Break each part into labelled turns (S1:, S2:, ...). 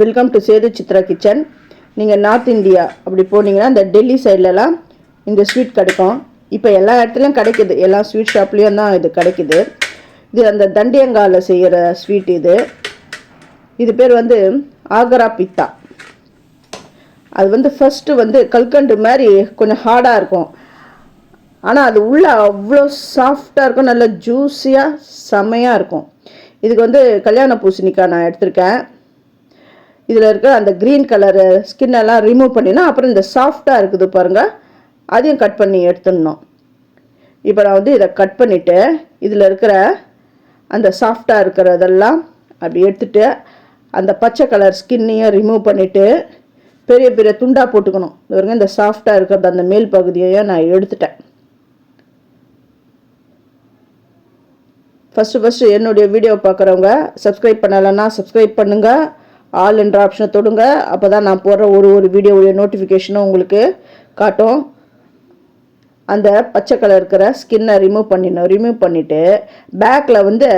S1: Welcome to Sethu Chitra kitchen நீங்கள் north India அப்படி போனீங்கன்னா இந்த டெல்லி சைட்லலாம் இந்த ஸ்வீட் கிடைக்கும். இப்போ எல்லா இடத்துலையும் கிடைக்குது. எல்லா ஸ்வீட் ஷாப்லேயும் தான் இது கிடைக்குது. இது அந்த தண்டியங்காவில் செய்கிற ஸ்வீட் இது. இது பேர் வந்து ஆகரா பித்தா. அது வந்து ஃபஸ்ட்டு வந்து கல்கண்டு மாதிரி கொஞ்சம் ஹார்டாக இருக்கும். ஆனால் அது உள்ளே அவ்வளோ சாஃப்டாக இருக்கும். நல்லா ஜூஸியாக செமையாக இருக்கும். இதுக்கு வந்து கல்யாண பூசணிக்காய் நான் எடுத்திருக்கேன். இதில் இருக்கிற அந்த க்ரீன் கலரு ஸ்கின்னெல்லாம் ரிமூவ் பண்ணினா அப்புறம் இந்த சாஃப்டாக இருக்குது பாருங்கள் அதையும் கட் பண்ணி எடுத்துடணும். இப்போ நான் வந்து இதை கட் பண்ணிவிட்டு இதில் இருக்கிற அந்த சாஃப்டாக இருக்கிறதெல்லாம் அப்படி எடுத்துட்டு அந்த பச்சை கலர் ஸ்கின்னையும் ரிமூவ் பண்ணிவிட்டு பெரிய பெரிய துண்டாக போட்டுக்கணும். இது வரைக்கும் இந்த சாஃப்டாக இருக்கிறது அந்த மேல் பகுதியையும் நான் எடுத்துட்டேன். ஃபஸ்ட்டு ஃபஸ்ட்டு என்னுடைய வீடியோ பார்க்குறவங்க சப்ஸ்கிரைப் பண்ணலைன்னா சப்ஸ்கிரைப் பண்ணுங்கள் ஆல் என்ற ஆப்ஷனை தொடுங்க. அப்போ தான் நான் போடுற ஒரு ஒரு வீடியோவுடைய நோட்டிஃபிகேஷனும் உங்களுக்கு காட்டும். அந்த பச்சை கலர் இருக்கிற ஸ்கின்னை ரிமூவ் பண்ணிடணும். ரிமூவ் பண்ணிவிட்டு பேக்கில் வந்து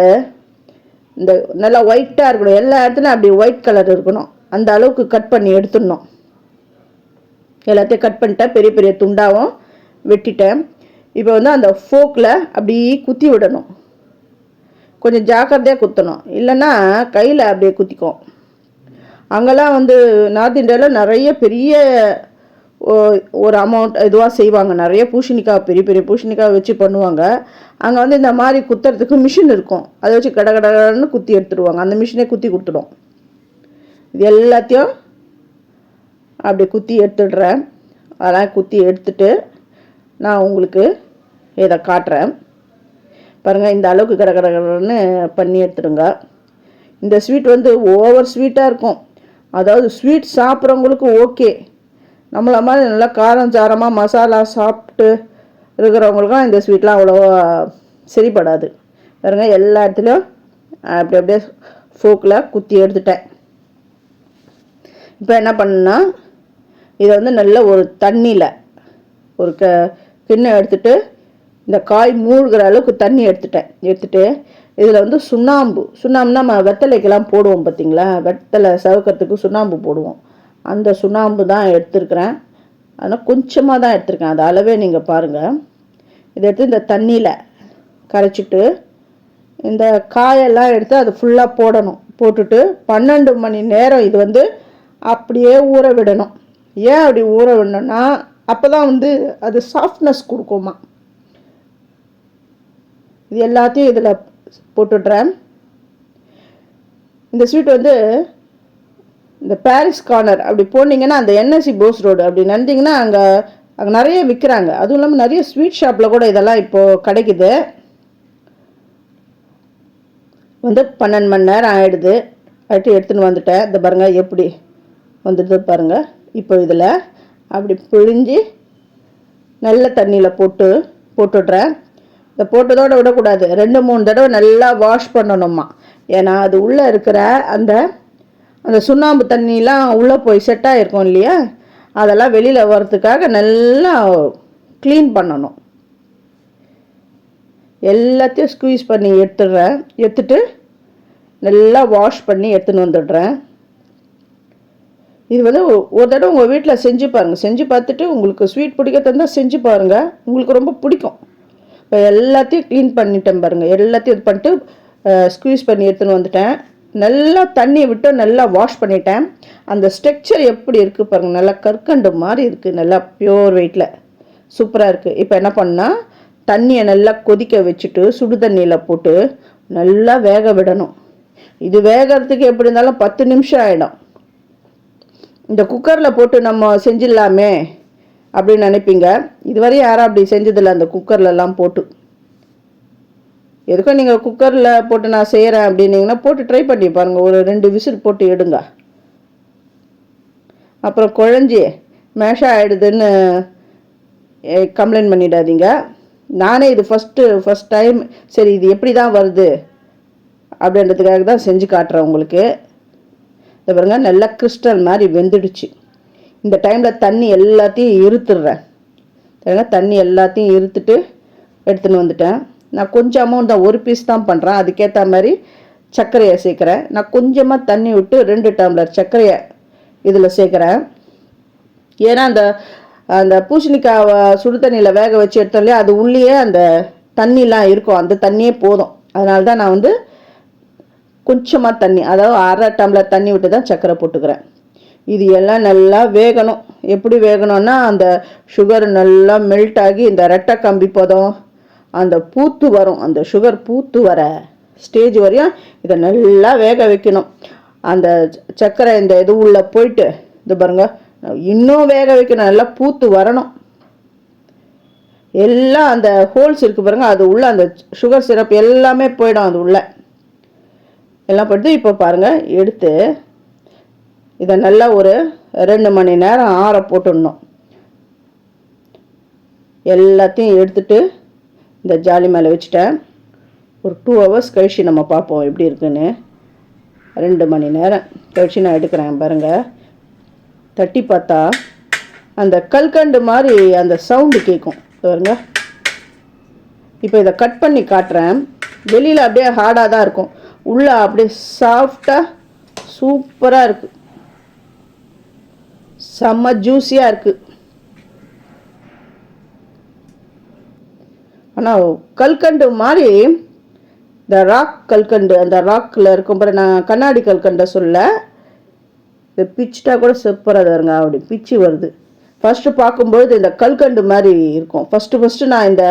S1: இந்த நல்லா ஒயிட்டாக இருக்கணும். எல்லா இடத்துலையும் அப்படி ஒயிட் கலர் இருக்கணும். அந்த அளவுக்கு கட் பண்ணி எடுத்துடணும். எல்லாத்தையும் கட் பண்ணிட்டேன். பெரிய பெரிய துண்டாகவும் வெட்டிட்டேன். இப்போ வந்து அந்த ஃபோக்கில் அப்படி குத்தி விடணும். கொஞ்சம் ஜாக்கிரதையாக குத்தணும். இல்லைன்னா கையில் அப்படியே குத்திக்கும். அங்கெல்லாம் வந்து நார்த் இந்தியாவில் நிறைய பெரிய ஒரு அமௌண்ட் இதுவாக செய்வாங்க. நிறைய பூஷணிக்காய் பெரிய பெரிய பூஷணிக்காய் வச்சு பண்ணுவாங்க. அங்கே வந்து இந்த மாதிரி குத்துறதுக்கு மிஷின் இருக்கும். அதை வச்சு கட கடன்னு குத்தி எடுத்துடுவாங்க அந்த மிஷினே குத்தி கொடுத்துடும். இது எல்லாத்தையும் அப்படி குத்தி எடுத்துடுறேன். அதெல்லாம் குத்தி எடுத்துட்டு நான் உங்களுக்கு இதை காட்டுறேன். பாருங்கள் இந்த அளவுக்கு கட கட கடன்னு பண்ணி எடுத்துடுங்க. இந்த ஸ்வீட் வந்து ஓவர் ஸ்வீட்டாக இருக்கும். அதாவது ஸ்வீட் சாப்பிட்றவங்களுக்கு ஓகே நம்மள மாதிரி நல்லா காரம் சாரமாக மசாலா சாப்பிட்டு இருக்கிறவங்களுக்கும் இந்த ஸ்வீட்லாம் அவ்வளோவா சரிப்படாது. பாருங்க எல்லா இடத்துலையும் அப்படி அப்படியே ஃபோக்கில் குத்தி எடுத்துட்டேன். இப்போ என்ன பண்ணேன்னா இதை வந்து நல்ல ஒரு தண்ணியில் ஒரு க கிண்ணம் எடுத்துட்டு இந்த காய் மூழ்கிற அளவுக்கு தண்ணி எடுத்துட்டேன். எடுத்துகிட்டு இதில் வந்து சுண்ணாம்பு. சுண்ணாம்புனா நம்ம வெத்தலைக்கெல்லாம் போடுவோம் பார்த்தீங்களா வெத்தலை சவுக்கிறதுக்கு சுண்ணாம்பு போடுவோம். அந்த சுண்ணாம்பு தான் எடுத்துருக்குறேன். ஆனால் கொஞ்சமாக தான் எடுத்திருக்கேன். அது அளவே நீங்கள் பாருங்கள் இதை எடுத்து இந்த தண்ணியில் கரைச்சிட்டு இந்த காயெல்லாம் எடுத்து அது ஃபுல்லாக போடணும். போட்டுட்டு பன்னெண்டு மணி நேரம் இது வந்து அப்படியே ஊற விடணும். ஏன் அப்படி ஊற விடணும்னா அப்போ தான் வந்து அது சாஃப்ட்னஸ் கொடுக்குமா. இது எல்லாத்தையும் இதில் போட்டுடுறேன். இந்த ஸ்வீட் வந்து இந்த பாரிஸ் கார்னர் அப்படி போனீங்கன்னா அந்த என்எஸ்சி போஸ் ரோடு அப்படி நடந்தீங்கன்னா அங்கே அங்கே நிறைய விற்கிறாங்க அதுவும் இல்லாமல் நிறைய ஸ்வீட் ஷாப்பில் கூட இதெல்லாம் இப்போது கிடைக்குது. வந்து பன்னெண்டு மணி நேரம் ஆகிடுது ஆகிட்டு எடுத்துன்னு வந்துட்டேன். இந்த பாருங்கள் எப்படி வந்துடுது பாருங்க. இப்போ இதில் அப்படி பிழிஞ்சு நல்ல தண்ணியில் போட்டு போட்டுடுறேன். இந்த போட்டதோடு விடக்கூடாது. ரெண்டு மூணு தடவை நல்லா வாஷ் பண்ணணுமா ஏன்னா அது உள்ளே இருக்கிற அந்த அந்த சுண்ணாம்பு தண்ணிலாம் உள்ளே போய் செட் ஆகிருக்கும் இல்லையா? அதெல்லாம் வெளியில் வர்றதுக்காக நல்லா க்ளீன் பண்ணணும். எல்லாத்தையும் ஸ்குவீஸ் பண்ணி எடுத்துடுறேன். எடுத்துட்டு நல்லா வாஷ் பண்ணி எடுத்துன்னு வந்துடுறேன். இது வந்து ஒரு தடவை உங்கள் வீட்டில் செஞ்சு பாருங்கள் செஞ்சு பார்த்துட்டு உங்களுக்கு ஸ்வீட் பிடிக்க தந்தால் செஞ்சு பாருங்கள் உங்களுக்கு ரொம்ப பிடிக்கும். இப்போ எல்லாத்தையும் க்ளீன் பண்ணிட்டேன் பாருங்கள் எல்லாத்தையும் இது பண்ணிட்டு ஸ்க்யூஸ் பண்ணி எடுத்துன்னு வந்துட்டேன். நல்லா தண்ணியை விட்டு நல்லா வாஷ் பண்ணிட்டேன். அந்த ஸ்ட்ரக்சர் எப்படி இருக்குது பாருங்கள் நல்லா கற்கண்டு மாதிரி இருக்குது நல்லா பியோர் வெயிட்டில் சூப்பராக இருக்குது இப்போ என்ன பண்ணால் தண்ணியை நல்லா கொதிக்க வச்சுட்டு சுடு தண்ணியில் போட்டு நல்லா வேக விடணும். இது வேகறதுக்கு எப்படி இருந்தாலும் பத்து நிமிஷம் ஆகிடும் இந்த குக்கரில் போட்டு நம்ம செஞ்சிடலாமே. அப்படின்னு நினைப்பீங்க. இதுவரையும் யாரும் அப்படி செஞ்சதில்லை அந்த குக்கர்லலாம் போட்டு. எதுக்கும் நீங்கள் குக்கரில் போட்டு நான் செய்கிறேன் அப்படின்னீங்கன்னா போட்டு ட்ரை பண்ணி பாருங்கள் ஒரு ரெண்டு விசில் போட்டு எடுங்க. அப்புறம் குழஞ்சி மேஷா ஆகிடுதுன்னு கம்ப்ளைண்ட் பண்ணிடாதீங்க. நானே இது ஃபஸ்ட்டு ஃபஸ்ட் டைம் சரி இது எப்படி தான் வருது அப்படின்றதுக்காக தான் செஞ்சு காட்டுறேன் உங்களுக்கு. இதை பாருங்கள் நல்லா கிறிஸ்டல் மாதிரி வெந்துடுச்சு. இந்த டைமில் தண்ணி எல்லாத்தையும் இருத்துடுறேன். பாருங்க தண்ணி எல்லாத்தையும் இருத்துட்டு எடுத்துன்னு வந்துட்டேன். நான் கொஞ்சம் அமௌண்ட் தான் ஒரு பீஸ் தான் பண்ணுறேன் அதுக்கேற்ற மாதிரி சர்க்கரையை சேர்க்குறேன். நான் கொஞ்சமாக தண்ணி விட்டு ரெண்டு டம்ளர் சர்க்கரையை இதில் சேர்க்குறேன். ஏன்னா அந்த அந்த பூசணிக்காவை சுடு தண்ணியில் வேக வச்சு எடுத்தோம் அது உள்ளேயே அந்த தண்ணிலாம் இருக்கும். அந்த தண்ணியே போதும். அதனால தான் நான் வந்து கொஞ்சமாக தண்ணி அதாவது அரை டம்ளர் தண்ணி விட்டு தான் சர்க்கரை போட்டுக்கிறேன். இது எல்லாம் நல்லா வேகணும். எப்படி வேகணும்னா அந்த சுகர் நல்லா மெல்ட் ஆகி இந்த ரெட்டை கம்பி பதம் அந்த பூத்து வரும். அந்த சுகர் பூத்து வர ஸ்டேஜ் வரையும் இதை நல்லா வேக வைக்கணும். அந்த சர்க்கரை இந்த இது உள்ளே போயிட்டு இது பாருங்க இன்னும் வேக வைக்கணும். நல்லா பூத்து வரணும். எல்லாம் அந்த ஹோல்ஸ் இருக்கு பாருங்க அது உள்ள அந்த சுகர் சிரப் எல்லாமே போயிடும் அது உள்ள. எல்லாம் போட்டு இப்போ பாருங்க எடுத்து இதை நல்லா ஒரு ரெண்டு மணி நேரம் ஆற போட்டுடணும். எல்லாத்தையும் எடுத்துட்டு இந்த ஜாலி மேலே வச்சுட்டேன். ஒரு டூ ஹவர்ஸ் கழிச்சு நம்ம பார்ப்போம் எப்படி இருக்குன்னு. ரெண்டு மணி நேரம் கழிச்சு நான் எடுக்கிறேன் பாருங்கள் தட்டி பார்த்தா அந்த கல்கண்டு மாதிரி அந்த சவுண்டு கேட்கும் பாருங்க. இப்போ இதை கட் பண்ணி காட்டுறேன். வெளியில் அப்படியே ஹார்டாக தான் இருக்கும். உள்ளே அப்படியே சாஃப்டாக சூப்பராக இருக்குது செம்ம ஜூஸியாக இருக்குது ஆனால் கல்கண்டு மாதிரி இந்த ராக் கல்கண்டு அந்த ராக்கில் இருக்கும் பாரு நான் கண்ணாடி கல்கண்டை சொல்ல இந்த பிச்சுட்டா கூட செப்பராக வருங்க அப்படி பிச்சு வருது. ஃபஸ்ட்டு பார்க்கும்பொழுது இந்த கல்கண்டு மாதிரி இருக்கும். ஃபஸ்ட்டு ஃபஸ்ட்டு நான் இந்த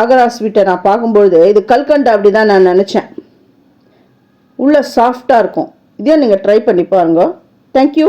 S1: ஆகரா ஸ்வீட்டை நான் பார்க்கும்பொழுது இது கல்கண்டு அப்படி தான் நான் நினச்சேன். உள்ளே சாஃப்டாக இருக்கும். இதே நீங்கள் ட்ரை பண்ணி பாருங்க. தேங்க்யூ